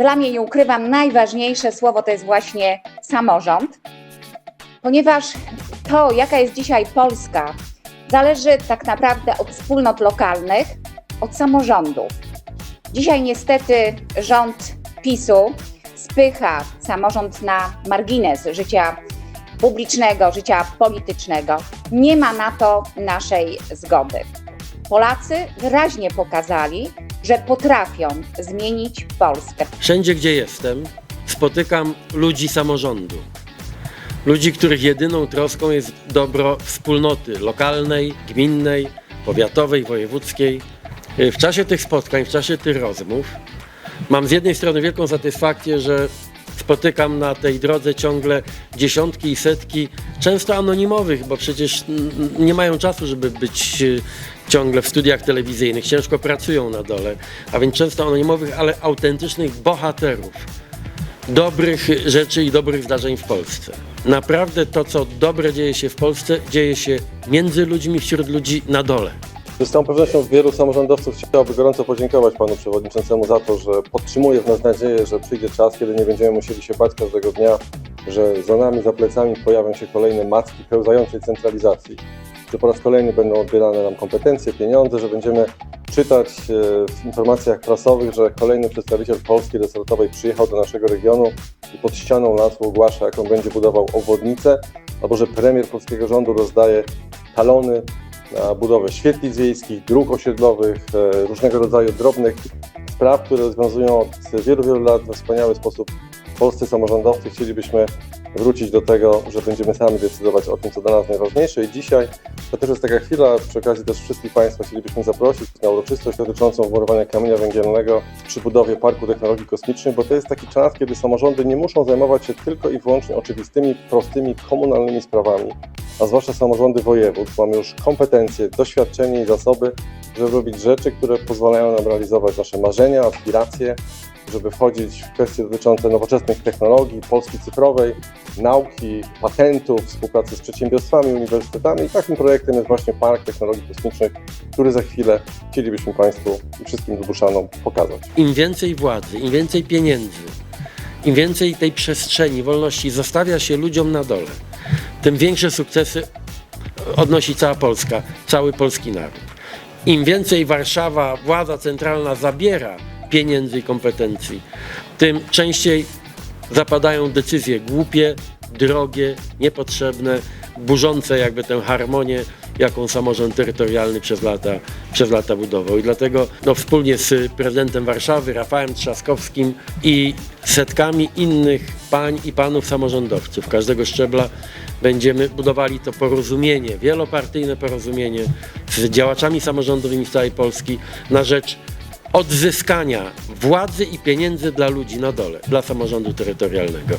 dla mnie, nie ukrywam, najważniejsze słowo to jest właśnie samorząd, ponieważ to, jaka jest dzisiaj Polska, zależy tak naprawdę od wspólnot lokalnych, od samorządów. Dzisiaj niestety rząd PiSu spycha samorząd na margines życia publicznego, życia politycznego. Nie ma na to naszej zgody. Polacy wyraźnie pokazali, że potrafią zmienić Polskę. Wszędzie, gdzie jestem, spotykam ludzi samorządu. Ludzi, których jedyną troską jest dobro wspólnoty lokalnej, gminnej, powiatowej, wojewódzkiej. W czasie tych spotkań, w czasie tych rozmów mam z jednej strony wielką satysfakcję, że spotykam na tej drodze ciągle dziesiątki i setki, często anonimowych, bo przecież nie mają czasu, żeby być e, ciągle w studiach telewizyjnych, ciężko pracują na dole, a więc często anonimowych, ale autentycznych bohaterów dobrych rzeczy i dobrych zdarzeń w Polsce. Naprawdę to, co dobre dzieje się w Polsce, dzieje się między ludźmi, wśród ludzi na dole. Z całą pewnością wielu samorządowców chciałoby gorąco podziękować panu przewodniczącemu za to, że podtrzymuje w nas nadzieję, że przyjdzie czas, kiedy nie będziemy musieli się bać każdego dnia, że za nami, za plecami pojawią się kolejne macki pełzającej centralizacji, że po raz kolejny będą odbierane nam kompetencje, pieniądze, że będziemy czytać e, w informacjach prasowych, że kolejny przedstawiciel Polski resortowej przyjechał do naszego regionu i pod ścianą lasu ogłasza, jaką będzie budował obwodnicę, albo że premier polskiego rządu rozdaje talony na budowę świetlic wiejskich, dróg osiedlowych, e, różnego rodzaju drobnych spraw, które rozwiązują od wielu, wielu lat we wspaniały sposób polscy samorządowcy. Chcielibyśmy wrócić do tego, że będziemy sami decydować o tym, co dla nas najważniejsze i dzisiaj to też jest taka chwila, przy okazji też wszystkich Państwa chcielibyśmy zaprosić na uroczystość dotyczącą wmurowania kamienia węgielnego przy budowie Parku Technologii Kosmicznych, bo to jest taki czas, kiedy samorządy nie muszą zajmować się tylko i wyłącznie oczywistymi, prostymi, komunalnymi sprawami, a zwłaszcza samorządy województw. Mamy już kompetencje, doświadczenie i zasoby, żeby robić rzeczy, które pozwalają nam realizować nasze marzenia, aspiracje, żeby wchodzić w kwestie dotyczące nowoczesnych technologii, Polski cyfrowej, nauki, patentów, współpracy z przedsiębiorstwami, uniwersytetami. I takim projektem jest właśnie Park Technologii Kosmicznych, który za chwilę chcielibyśmy Państwu i wszystkim Lubuszanom pokazać. Im więcej władzy, im więcej pieniędzy, im więcej tej przestrzeni, wolności zostawia się ludziom na dole, tym większe sukcesy odnosi cała Polska, cały polski naród. Im więcej Warszawa, władza centralna zabiera pieniędzy i kompetencji, tym częściej zapadają decyzje głupie, drogie, niepotrzebne, burzące jakby tę harmonię, jaką samorząd terytorialny przez lata, przez lata budował. I dlatego no, wspólnie z prezydentem Warszawy, Rafałem Trzaskowskim i setkami innych pań i panów samorządowców każdego szczebla będziemy budowali to porozumienie, wielopartyjne porozumienie z działaczami samorządowymi z całej Polski na rzecz odzyskania władzy i pieniędzy dla ludzi na dole, dla samorządu terytorialnego.